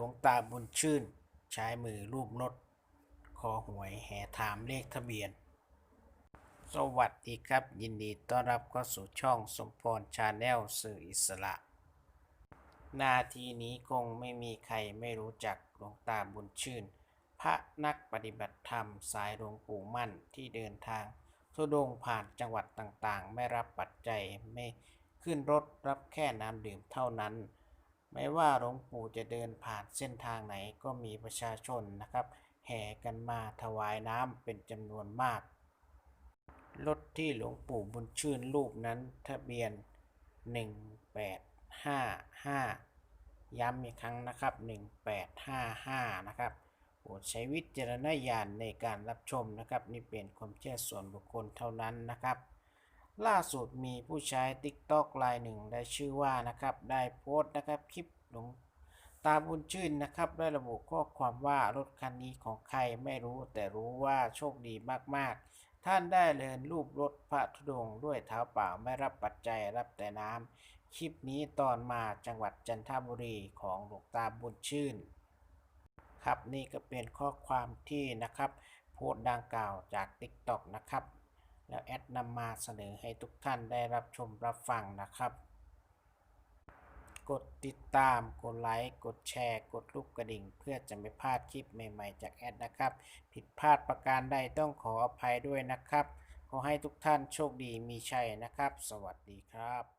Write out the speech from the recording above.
ลวงตาบุญชื่น ใช้มือรูปรถคอหวยแห่ถามเลขทะเบียน สวัสดีครับ ยินดีต้อนรับเข้าสู่ช่องสมพรชาแนลสื่ออิสระ นาทีนี้คงไม่มีใครไม่รู้จักหลวงตาบุญชื่น พระนักปฏิบัติธรรมสายหลวงปู่มั่นที่เดินทางทุดงผ่านจังหวัดต่างๆ ไม่รับปัจจัยไม่ขึ้นรถรับแค่น้ำดื่มเท่านั้น ไม่ว่าหลวงปู่จะเดินผ่านเส้นทางไหนก็มีประชาชนนะครับ แห่กันมาถวายน้ำเป็นจำนวนมาก รถที่หลวงปู่บุญชื่นรูปนั้นทะเบียน 1855 ย้ำอีกครั้งนะครับ 1855 นะครับโปรดใช้วิจารณญาณในการรับชมนะครับ นี่เป็นความเชื่อส่วนบุคคลเท่านั้นนะครับ ล่าสุดมีผู้ใช้ TikTok รายหนึ่งได้ชื่อว่านะครับ ได้โพสต์นะครับคลิปหลวงตาบุญชื่นนะครับ ได้ระบุข้อความว่ารถคันนี้ของใครไม่รู้แต่รู้ว่าโชคดีมากๆ ท่านได้เลินรูปรถพระธุดงค์ด้วยเท้าเปล่าไม่รับปัจจัยรับแต่น้ำคลิปนี้ตอนมาจังหวัดจันทบุรีของหลวงตาบุญชื่น ครับนี่ก็เป็นข้อความที่นะครับโพสต์ดังกล่าวจาก TikTok นะครับ แล้วแอดนำมาเสนอให้ทุกท่านได้รับชมรับฟังนะครับ กดติดตาม กดไลค์ กดแชร์ กดรูปกระดิ่ง เพื่อจะไม่พลาดคลิปใหม่ ๆ จากแอดนะครับ ผิดพลาดประการใดต้องขออภัยด้วยนะครับ ขอให้ทุกท่านโชคดีมีชัยนะครับ สวัสดีครับ